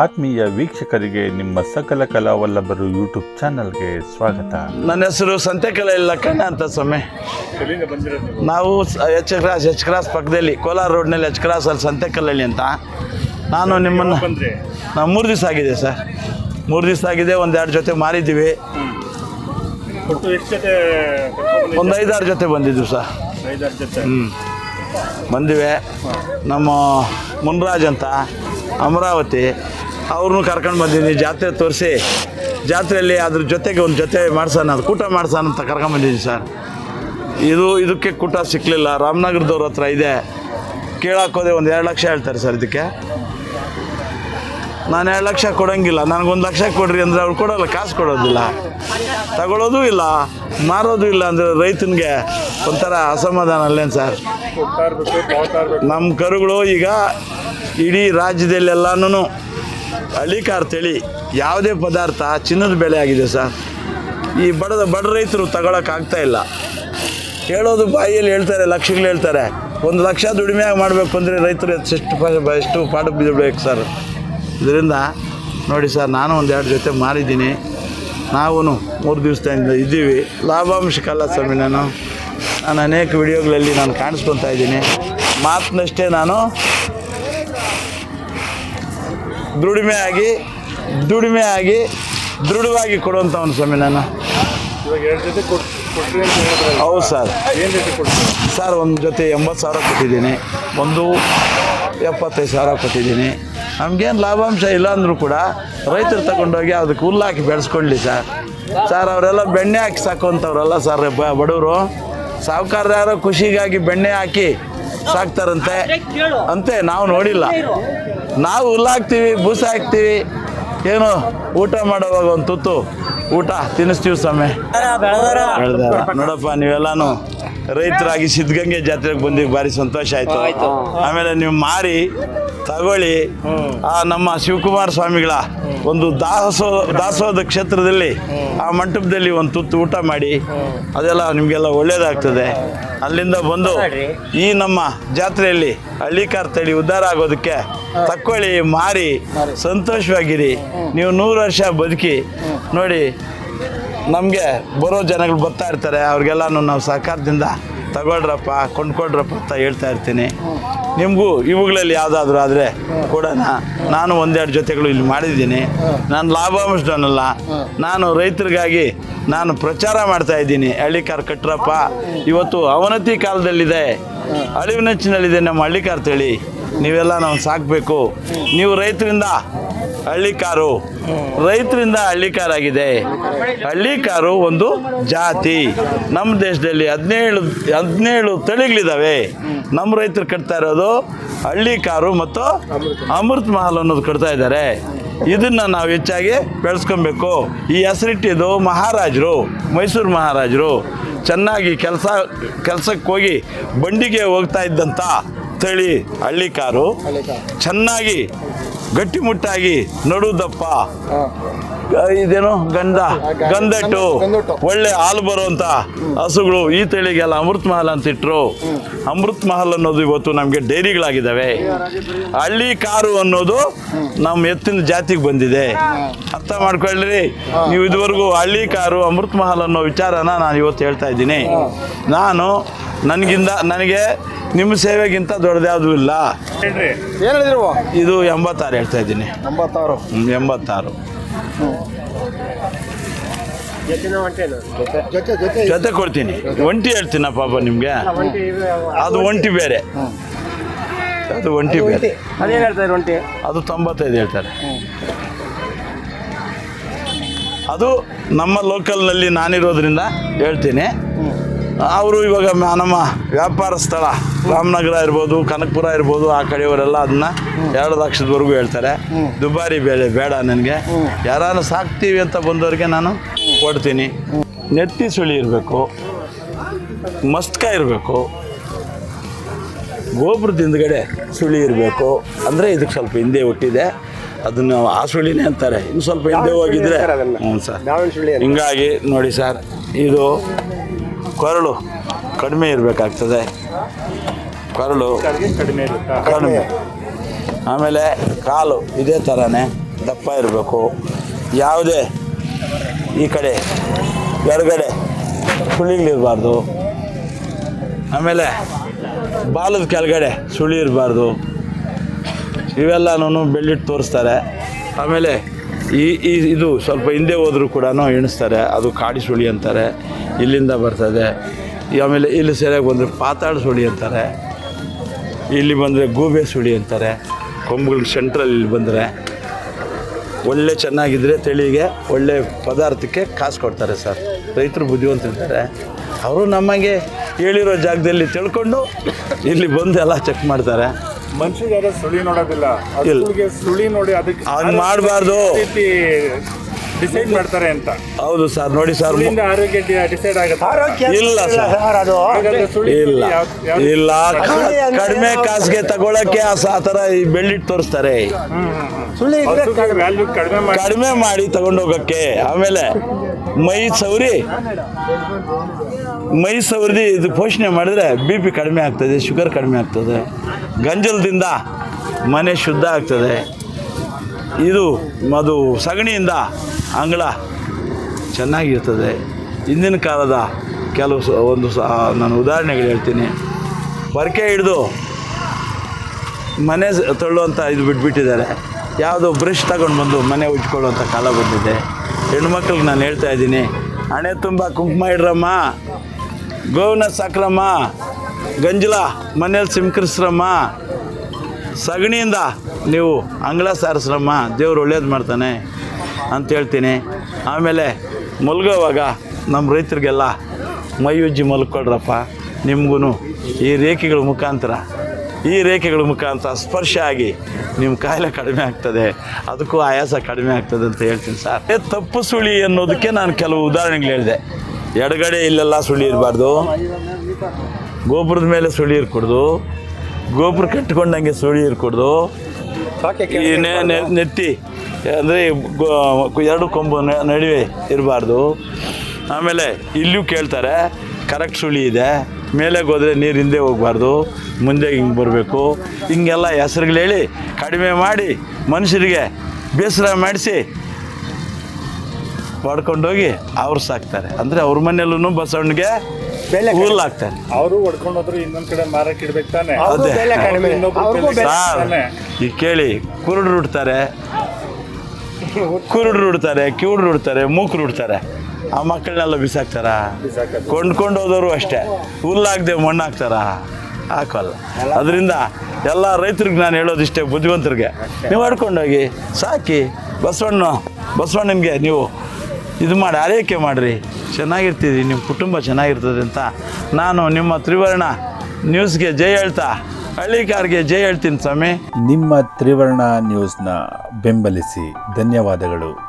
ಆತ್ಮೀಯ ವೀಕ್ಷಕರಿಗೆ ನಿಮ್ಮ ಸಕಲ ಕಲಾವಲ್ಲಭರು ಯೂಟ್ಯೂಬ್ ಚಾನಲ್ಗೆ ಸ್ವಾಗತ. ನನ್ನ ಹೆಸರು ಸಂತೆಕಲ ಇಲ್ಲ ಕಣ್ಣ ಅಂತ ಸ್ವಾಮಿ. ನಾವು ಎಚ್ ಕ್ರಾಸ್ ಎಚ್ ಕ್ರಾಸ್ ಪಕ್ಕದಲ್ಲಿ ಕೋಲಾರ ರೋಡ್ನಲ್ಲಿ ಎಚ್ ಕ್ರಾಸ್ ಅಲ್ಲಿ ಸಂತೆಕಲ್ಲಲ್ಲಿ ಅಂತ. ನಾನು ನಿಮ್ಮನ್ನು ನಾವು ಮೂರು ದಿವಸ ಆಗಿದೆ ಸರ್. ಮೂರು ದಿವಸ ಆಗಿದೆ ಒಂದೆರಡು ಜೊತೆ ಮಾರಿದ್ದೀವಿ. ಒಂದು ಐದಾರು ಜೊತೆ ಬಂದಿದ್ವಿ ಸರ್. ಹ್ಞೂ ಬಂದಿವೆ. ನಮ್ಮ ಮುನ್ರಾಜ್ ಅಂತ, ಅಮರಾವತಿ ಅವ್ರನ್ನೂ ಕರ್ಕೊಂಡು ಬಂದಿದ್ದೀನಿ. ಜಾತ್ರೆ ತೋರಿಸಿ. ಜಾತ್ರೆಯಲ್ಲಿ ಅದ್ರ ಜೊತೆಗೆ ಒಂದು ಜೊತೆ ಮಾಡ್ಸೋಣ ಅದು ಕೂಟ ಮಾಡ್ಸೋಣ ಅಂತ ಕರ್ಕೊಂಬಂದಿದ್ದೀನಿ ಸರ್. ಇದು ಇದಕ್ಕೆ ಕೂಟ ಸಿಕ್ಕಲಿಲ್ಲ ರಾಮನಗರದವ್ರ ಹತ್ರ ಇದೆ. ಕೇಳಾಕೋದೆ ಒಂದು ಎರಡು ಲಕ್ಷ ಹೇಳ್ತಾರೆ ಸರ್ ಇದಕ್ಕೆ. ನಾನು ಎರಡು ಲಕ್ಷ ಕೊಡೋಂಗಿಲ್ಲ. ನನಗೊಂದು ಲಕ್ಷ ಕೊಡ್ರಿ ಅಂದರೆ ಅವ್ರು ಕೊಡೋಲ್ಲ ಕಾಸು ಕೊಡೋದಿಲ್ಲ. ತಗೊಳ್ಳೋದು ಇಲ್ಲ. ಮಾರೋದು ಇಲ್ಲ ಅಂದರೆ ರೈತನಿಗೆ ಒಂಥರ ಅಸಮಾಧಾನ ಅಲ್ಲೇನು ಸರ್? ನಮ್ಮ ಕರುಗಳು ಈಗ ಇಡೀ ರಾಜ್ಯದಲ್ಲೆಲ್ಲನೂ ಹಳ್ಳಿಕಾರ್ ತಳಿ, ಯಾವುದೇ ಪದಾರ್ಥ ಚಿನ್ನದ ಬೆಲೆ ಆಗಿದೆ ಸರ್. ಈ ಬಡದ ಬಡ ರೈತರು ತಗೊಳಕ್ಕಾಗ್ತಾ ಇಲ್ಲ. ಹೇಳೋದು ಬಾಯಿಯಲ್ಲಿ ಹೇಳ್ತಾರೆ, ಲಕ್ಷಗಳು ಹೇಳ್ತಾರೆ. ಒಂದು ಲಕ್ಷ ದುಡಿಮೆಯಾಗಿ ಮಾಡಬೇಕು ಅಂದರೆ ರೈತರು ಎಷ್ಟು ಎಷ್ಟು ಪಾಠ ಬಿಡಬೇಕು ಸರ್. ಇದರಿಂದ ನೋಡಿ ಸರ್, ನಾನು ಒಂದು ಎರಡು ಜೊತೆ ಮಾರಿದ್ದೀನಿ ನಾವೂ ಮೂರು ದಿವಸದಿಂದ ಇದ್ದೀವಿ. ಲಾಭಾಂಶಕ್ಕಲ್ಲ ಸ್ವಾಮಿ ನಾನು. ನಾನು ಅನೇಕ ವಿಡಿಯೋಗಳಲ್ಲಿ ನಾನು ಕಾಣಿಸ್ಕೊತಾ ಇದ್ದೀನಿ. ಮಾತಿನಷ್ಟೇ ನಾನು ದುಡಿಮೆ ಆಗಿ ದುಡಿಮೆ ಆಗಿ ದೃಢವಾಗಿ ಕೊಡುವಂಥವನು ಸ್ವಾಮಿ ನಾನು. ಇವಾಗ ಎರಡು ಜೊತೆ ಕೊಟ್ರಿ ಅಂತ ಹೌದು ಸರ್. ಸರ್ ಒಂದು ಜೊತೆ ಎಂಬತ್ತು ಸಾವಿರ ಕೊಟ್ಟಿದ್ದೀನಿ. ಒಂದು ಎಪ್ಪತ್ತೈದು ಸಾವಿರ ಕೊಟ್ಟಿದ್ದೀನಿ. ನಮಗೇನು ಲಾಭಾಂಶ ಇಲ್ಲ ಅಂದರೂ ಕೂಡ ರೈತರು ತಗೊಂಡೋಗಿ ಅದಕ್ಕೆ ಹುಲ್ಲು ಹಾಕಿ ಬೆಳೆಸ್ಕೊಳ್ಳಿ ಸರ್. ಸರ್ ಅವರೆಲ್ಲ ಬೆಣ್ಣೆ ಹಾಕಿ ಸಾಕುವಂಥವ್ರಲ್ಲ ಸರ್ ಬ- ಬಡವರು. ಸಾಹುಕಾರ ಯಾರೋ ಖುಷಿಗಾಗಿ ಬೆಣ್ಣೆ ಹಾಕಿ ಸಾಕ್ತಾರಂತೆ. ಅಂತೆ ನಾವು ನೋಡಿಲ್ಲ. ನಾವು ಹುಲ್ಲು ಹಾಕ್ತೀವಿ ಬೂಸ ಹಾಕ್ತೀವಿ. ಏನು ಊಟ ಮಾಡೋವಾಗ ಒಂದು ತುತ್ತು? ಊಟ ತಿನ್ನಿಸ್ತೀವಿ ಸ್ವಾಮಿ. ಬೆಳ್ದಾರ. ನೋಡಪ್ಪ ನೀವೆಲ್ಲಾನು ರೈತರಾಗಿ ಸಿದ್ಧಗಂಗೆ ಜಾತ್ರೆಗೆ ಬಂದಿವಿ ಭಾರಿ ಸಂತೋಷ ಆಯ್ತು. ಆಮೇಲೆ ನೀವು ಮಾರಿ ತಗೊಳ್ಳಿ. ಆ ನಮ್ಮ ಶಿವಕುಮಾರ ಸ್ವಾಮಿಗಳ ಒಂದು ದಾಸೋ ದಾಸೋದ ಕ್ಷೇತ್ರದಲ್ಲಿ ಆ ಮಂಟಪದಲ್ಲಿ ಒಂದು ತುತ್ತು ಊಟ ಮಾಡಿ ಅದೆಲ್ಲ ನಿಮಗೆಲ್ಲ ಒಳ್ಳೇದಾಗ್ತದೆ. ಅಲ್ಲಿಂದ ಬಂದು ಈ ನಮ್ಮ ಜಾತ್ರೆಯಲ್ಲಿ ಹಳ್ಳಿಕಾರ್ ತಳಿ ಉದ್ಧಾರ ಆಗೋದಕ್ಕೆ ತಕ್ಕೊಳ್ಳಿ ಮಾರಿ ಸಂತೋಷವಾಗಿರಿ. ನೀವು ನೂರು ವರ್ಷ ಬದುಕಿ ನೋಡಿ ನಮಗೆ ಬರೋ ಜನಗಳು ಬರ್ತಾ ಇರ್ತಾರೆ ಅವ್ರಿಗೆಲ್ಲನೂ ನಾವು ಸಹಕಾರದಿಂದ ತಗೊಳ್ರಪ್ಪ ಕೊಂಡ್ಕೊಡ್ರಪ್ಪ ಅಂತ ಹೇಳ್ತಾ ಇರ್ತೀನಿ. ನಿಮಗೂ ಇವುಗಳಲ್ಲಿ ಯಾವುದಾದ್ರೂ ಆದರೆ ಕೊಡೋಣ. ನಾನು ಒಂದೆರಡು ಜೊತೆಗಳು ಇಲ್ಲಿ ಮಾಡಿದ್ದೀನಿ. ನಾನು ಲಾಭಾಂಶನಲ್ಲ ನಾನು ರೈತರಿಗಾಗಿ ನಾನು ಪ್ರಚಾರ ಮಾಡ್ತಾ ಇದ್ದೀನಿ. ಹಳ್ಳಿಕಾರ್ ಕಟ್ರಪ್ಪ, ಇವತ್ತು ಅವನತಿ ಕಾಲದಲ್ಲಿದೆ. ಅಳಿವಿನಚ್ಚಿನಲ್ಲಿದೆ ನಮ್ಮ ಹಳ್ಳಿಕಾರ್ ತಳಿ. ನೀವೆಲ್ಲ ನಾವು ಸಾಕಬೇಕು. ನೀವು ರೈತರಿಂದ ಹಳ್ಳಿಕಾರು ರೈತರಿಂದ ಹಳ್ಳಿ ಕಾರಾಗಿದೆ. ಹಳ್ಳಿ ಕಾರು ಒಂದು ಜಾತಿ. ನಮ್ಮ ದೇಶದಲ್ಲಿ ಹದಿನೇಳು ಹದಿನೇಳು ತಳಿಗಳಿದ್ದಾವೆ ನಮ್ಮ ರೈತರು ಕಟ್ತಾ ಇರೋದು ಹಳ್ಳಿ ಕಾರು ಮತ್ತು ಅಮೃತ್ ಮಹಲ್ ಅನ್ನೋದು ಕಟ್ತಾ ಇದ್ದಾರೆ. ಇದನ್ನು ನಾವು ಹೆಚ್ಚಾಗಿ ಬೆಳೆಸ್ಕೊಬೇಕು. ಈ ಹೆಸರಿಟ್ಟಿದ್ದು ಮಹಾರಾಜರು, ಮೈಸೂರು ಮಹಾರಾಜರು. ಚೆನ್ನಾಗಿ ಕೆಲಸ, ಕೆಲಸಕ್ಕೆ ಹೋಗಿ ಬಂಡಿಗೆ ಹೋಗ್ತಾ ಇದ್ದಂಥ ತಳಿ ಹಳ್ಳಿ ಕಾರು. ಚೆನ್ನಾಗಿ ಗಟ್ಟಿಮುಟ್ಟಾಗಿ ನಡುದಪ್ಪ. ಇದೇನು ಗಂಧ. ಗಂಧಟ್ಟು. ಒಳ್ಳೆ ಹಾಲು ಬರುವಂತ ಹಸುಗಳು ಈ ತಳಿಗೆಲ್ಲ ಅಮೃತ್ ಮಹಲ್ ಅಂತ ಇಟ್ರು ಅಮೃತ್ ಮಹಲ್ ಅನ್ನೋದು ಇವತ್ತು ನಮಗೆ ಡೈರಿಗಳಾಗಿದ್ದಾವೆ. ಹಳ್ಳಿ ಕಾರು ಅನ್ನೋದು ನಮ್ಮ ಎತ್ತಿನ ಜಾತಿಗೆ ಬಂದಿದೆ. ಅರ್ಥ ಮಾಡ್ಕೊಳ್ಳ್ರಿ ನೀವು ಇದುವರೆಗೂ ಹಳ್ಳಿ ಕಾರು ಅಮೃತ್ ಮಹಲ್ ಅನ್ನೋ ವಿಚಾರನ ನಾನು ಇವತ್ತು ಹೇಳ್ತಾ ಇದ್ದೀನಿ. ನಾನು ನನಗಿಂದ ನನಗೆ ನಿಮ್ಮ ಸೇವೆಗಿಂತ ದೊಡ್ಡದ್ಯಾವುದೂ ಇಲ್ಲ. ಹೇಳ್ರಿ. ಏನು ಹೇಳಿದ್ರು? ಇದು ಎಂಬತ್ತಾರು ಹೇಳ್ತಾ ಇದ್ದೀನಿ. ಎಂಬತ್ತಾರು. ಹ್ಮ್, ಎಂಬತ್ತಾರು. ಜೊತೆ ಜೊತೆ ಜೊತೆ ಕೊಡ್ತೀನಿ. ಒಂಟಿ ಹೇಳ್ತೀನ ಪಾಪ ನಿಮಗೆ. ಅದು ಒಂಟಿ ಬೇರೆ. ಅದು ಒಂಟಿ ಬೇರೆ. ಅದೇನು ಹೇಳ್ತಾರೆ ಒಂಟಿ? ಅದು ತೊಂಬತ್ತೈದು ಹೇಳ್ತಾರೆ. ಅದು ನಮ್ಮ ಲೋಕಲ್ನಲ್ಲಿ ನಾನಿರೋದ್ರಿಂದ ಹೇಳ್ತೀನಿ. ಅವರು ಇವಾಗ ನಮ್ಮ ವ್ಯಾಪಾರ ಸ್ಥಳ ರಾಮನಗರ ಇರ್ಬೋದು ಕನಕಪುರ ಇರ್ಬೋದು ಆ ಕಡೆಯವರೆಲ್ಲ ಅದನ್ನ ಎರಡು ಲಕ್ಷದವರೆಗೂ ಹೇಳ್ತಾರೆ. ದುಬಾರಿ ಬೇಳೆ ಬೇಡ ನನಗೆ. ಯಾರು ಸಾಕ್ತೀವಿ ಅಂತ ಬಂದವರಿಗೆ ನಾನು ಕೊಡ್ತೀನಿ. ನೆತ್ತಿ ಸುಳಿ ಇರಬೇಕು ಮಸ್ತ್ಕ ಇರಬೇಕು ಗೋಪುರದ ಹಿಂದ್ಗಡೆ ಸುಳಿ ಇರಬೇಕು. ಅಂದರೆ ಇದಕ್ಕೆ ಸ್ವಲ್ಪ ಹಿಂದೆ ಹುಟ್ಟಿದೆ. ಅದನ್ನು ಆ ಸುಳಿನೇ ಅಂತಾರೆ. ಇನ್ನು ಸ್ವಲ್ಪ ಹಿಂದೆ ಹೋಗಿದ್ರೆ ಹ್ಞೂ ಸರ್. ಹಿಂಗಾಗಿ ನೋಡಿ ಸರ್ ಇದು ಕೊರಳು ಕಡಿಮೆ ಇರಬೇಕಾಗ್ತದೆ. ಕೊರಳು ಕಡಿಮೆ. ಕಡಿಮೆ ಆಮೇಲೆ ಕಾಲು ಇದೇ ಥರನೇ ದಪ್ಪ ಇರಬೇಕು. ಯಾವುದೇ ಈ ಕಡೆ ಹೊರಗಡೆ ಸುಳಿಗಳಿರಬಾರ್ದು ಆಮೇಲೆ ಬಾಲದ ಕೆಳಗಡೆ ಸುಳಿ ಇರಬಾರ್ದು ಇವೆಲ್ಲನೂ ಬೆಳ್ಳಿಟ್ಟು ತೋರಿಸ್ತಾರೆ. ಆಮೇಲೆ ಈ ಇದು ಸ್ವಲ್ಪ ಹಿಂದೆ ಹೋದರೂ ಕೂಡ ಎಣಿಸ್ತಾರೆ. ಅದು ಕಾಡಿ ಸುಳಿ ಅಂತಾರೆ. ಇಲ್ಲಿಂದ ಬರ್ತದೆ. ಆಮೇಲೆ ಇಲ್ಲಿ ಸರಿಯಾಗಿ ಬಂದರೆ ಪಾತಾಳ ಸುಳಿ ಅಂತಾರೆ. ಇಲ್ಲಿ ಬಂದರೆ ಗೂಬೆ ಸುಳಿ ಅಂತಾರೆ. ಕೊಂಬುಗಳ ಸೆಂಟ್ರಲ್ಲಿ ಇಲ್ಲಿ ಬಂದರೆ. ಒಳ್ಳೆ ಚೆನ್ನಾಗಿದ್ದರೆ ತಳಿಗೆ ಒಳ್ಳೆ ಪದಾರ್ಥಕ್ಕೆ ಕಾಸು ಕೊಡ್ತಾರೆ ಸರ್. ರೈತರು ಬುದ್ಧಿವಂತರಿದ್ದಾರೆ ಅವರು ನಮಗೆ ಹೇಳಿರೋ ಜಾಗದಲ್ಲಿ ತಿಳ್ಕೊಂಡು ಇಲ್ಲಿ ಬಂದು ಎಲ್ಲ ಚೆಕ್ ಮಾಡ್ತಾರೆ. ಮನುಷ್ಯಗೆ ಯಾರು ಸುಳಿ ನೋಡೋದಿಲ್ಲ ಸುಳಿ ನೋಡಿ ಅದಕ್ಕೆ ಹಂಗ್ ಮಾಡ್ಬಾರ್ದು. ಡಿಸೈಡ್ ಮಾಡ್ತಾರೆ ಅಂತ. ಹೌದು ಸರ್ ನೋಡಿ ಸರ್ ಸುಳಿಯಿಂದ ಆರೋಗ್ಯ ಡಿಸೈಡ್ ಆಗುತ್ತೆ? ಇಲ್ಲ ಸರ್. ಹಾಗಾದ್ರೆ ಸುಳಿ ಇಲ್ಲ ಇಲ್ಲ ಕಡಿಮೆ ಕಾಸಿಗೆ ತಗೊಳಕ್ಕೆ ಆ ಸ- ಆ ಥರ ಈ ಬೆಳ್ಳಿಟ್ ತೋರಿಸ್ತಾರೆ. ವ್ಯಾಲ್ಯೂ ಕಡಿಮೆ. ಮಾಡಿ ಕಡಿಮೆ ಮಾಡಿ ತಗೊಂಡೋಗಕ್ಕೆ ಆಮೇಲೆ ಮೈ ಸೌರಿ ಮೈ ಸೌರಿದು ಇದು ಪೋಷಣೆ ಮಾಡಿದ್ರೆ ಬಿ ಪಿ ಕಡಿಮೆ ಆಗ್ತದೆ ಶುಗರ್ ಕಡಿಮೆ ಆಗ್ತದೆ. ಗಂಜಲದಿಂದ ಮನೆ ಶುದ್ಧ ಆಗ್ತದೆ. ಇದು ಅದು ಸಗಣಿಯಿಂದ ಅಂಗಳ ಚೆನ್ನಾಗಿರ್ತದೆ. ಹಿಂದಿನ ಕಾಲದ ಕೆಲವು ಒಂದು ನಾನು ಉದಾಹರಣೆಗಳು ಹೇಳ್ತೀನಿ. ಬರಕೆ ಹಿಡಿದು ಮನೆ ತೊಳ್ಳುವಂಥ ಇದು ಬಿಟ್ಬಿಟ್ಟಿದ್ದಾರೆ. ಯಾವುದೋ ಬ್ರಷ್ ತಗೊಂಡು ಬಂದು ಮನೆ ಉಜ್ಕೊಳ್ಳುವಂಥ ಕಾಲ ಬಂದಿದೆ. ಹೆಣ್ಮಕ್ಳಿಗೆ ನಾನು ಹೇಳ್ತಾ ಇದ್ದೀನಿ, ಹಣೆ ತುಂಬ ಕುಂಕುಮ ಇಡ್ರಮ್ಮ, ಗೋವಿನ ಸಾಕ್ರಮ್ಮ, ಗಂಜಲ ಮನೇಲಿ ಸಿಂಕರಿಸ್ರಮ್ಮ ಸಗಣಿಯಿಂದ ನೀವು ಅಂಗಳ ಸಾರಿಸ್ರಮ್ಮ, ದೇವ್ರು ಒಳ್ಳೇದು ಮಾಡ್ತಾನೆ. ಅಂತ ಹೇಳ್ತೀನಿ. ಆಮೇಲೆ ಮಲ್ಗೋವಾಗ ನಮ್ಮ ರೈತರಿಗೆಲ್ಲ ಮೈಯುಜ್ಜಿ ಮಲ್ಕೊಡ್ರಪ್ಪ ಮಲ್ಕೊಳ್ರಪ್ಪ. ನಿಮಗೂ ಈ ರೇಖೆಗಳ ಮುಖಾಂತರ ಈ ರೇಖೆಗಳ ಮುಖಾಂತರ ಸ್ಪರ್ಶ ಆಗಿ ನಿಮ್ಮ ಕಾಯಿಲೆ ಕಡಿಮೆ ಆಗ್ತದೆ. ಅದಕ್ಕೂ ಆಯಾಸ ಕಡಿಮೆ ಆಗ್ತದೆ ಅಂತ ಹೇಳ್ತೀನಿ ಸರ್. ತಪ್ಪು ಸುಳಿ ಅನ್ನೋದಕ್ಕೆ ನಾನು ಕೆಲವು ಉದಾಹರಣೆಗಳು ಹೇಳಿದೆ. ಎಡಗಡೆ ಇಲ್ಲೆಲ್ಲ ಸುಳಿ ಇರಬಾರ್ದು. ಗೋಪುರದ ಮೇಲೆ ಸುಳಿ ಇರ್ಕೊಡ್ದು. ಗೋಪುರ ಕಟ್ಕೊಂಡಂಗೆ ಸುಳಿ ಇರ್ಕೊಡ್ದು. ನೆತ್ತಿ ಅಂದರೆ ಎರಡು ಕೊಂಬು ನಡುವೆ ಇರಬಾರ್ದು. ಆಮೇಲೆ ಇಲ್ಲೂ ಕೇಳ್ತಾರೆ ಕರೆಕ್ಟ್ ಸುಳಿ ಇದೆ ಮೇಲೆ ಹೋದರೆ ನೀರು ಹಿಂದೆ ಹೋಗಬಾರ್ದು ಮುಂದೆ ಹಿಂಗೆ ಬರಬೇಕು. ಹಿಂಗೆಲ್ಲ ಹೆಸರುಗಳು ಹೇಳಿ ಕಡಿಮೆ ಮಾಡಿ ಮನುಷ್ಯರಿಗೆ ಬೇಸರ ಮಾಡಿಸಿ ಹೊಡ್ಕೊಂಡೋಗಿ ಅವ್ರು ಸಾಕ್ತಾರೆ. ಅಂದರೆ ಅವ್ರ ಮನೆಯಲ್ಲೂ ಬಸವಣ್ಣಿಗೆ ಹುಲ್ಲು ಹಾಕ್ತಾರೆ ಅವರು ಹೊಡ್ಕೊಂಡು ಹೋದ್ರು ಇನ್ನೊಂದ್ ಕಡೆ ಮಾರಕ್ ಇಡ್ಬೇಕು ತಾನೆ. ಅದೇ. ಇನ್ನೊಬ್ರು ಬೆಲೆ ಸಾರ್ ತಾನೆ. ಈಗ ಕೇಳಿ ಕುರುಡ್ರು ಉಡ್ತಾರೆ ಕುರುಡ್ರು ಉಡ್ತಾರೆ ಕಿವುಡ್ರು ಉಡ್ತಾರೆ ಮೂಕರು ಉಡ್ತಾರೆ ಆ ಮಕ್ಕಳನ್ನೆಲ್ಲ ಬಿಸಾಕ್ತಾರ. ಕೊಂಡ್ಕೊಂಡು ಹೋದವರು ಅಷ್ಟೇ. ಹುಲ್ಲಾಗದೆ ಮಣ್ಣು ಹಾಕ್ತಾರ ಹಾಕೋಲ್ಲ. ಅದರಿಂದ ಎಲ್ಲ ರೈತರಿಗೆ ನಾನು ಹೇಳೋದಿಷ್ಟೇ ಬುದ್ಧಿವಂತರಿಗೆ. ನೀವು ಆಡ್ಕೊಂಡೋಗಿ ಸಾಕಿ ಬಸವಣ್ಣ ಬಸವಣ್ಣನಿಗೆ ನೀವು ಇದು ಮಾಡಿ ಆರೈಕೆ ಮಾಡಿರಿ. ಚೆನ್ನಾಗಿರ್ತೀರಿ ನಿಮ್ಮ ಕುಟುಂಬ ಚೆನ್ನಾಗಿರ್ತದೆ ಅಂತ ನಾನು ನಿಮ್ಮ ತ್ರಿವರ್ಣ ನ್ಯೂಸ್ಗೆ ಜೈ ಹೇಳ್ತಾ. ಹಳ್ಳಿಕಾರ್ಗೆ ಜೈ ಹೇಳ್ತೀನಿ ಸ್ವಾಮಿ. ನಿಮ್ಮ ತ್ರಿವರ್ಣ ನ್ಯೂಸ್ನ ಬೆಂಬಲಿಸಿ ಧನ್ಯವಾದಗಳು.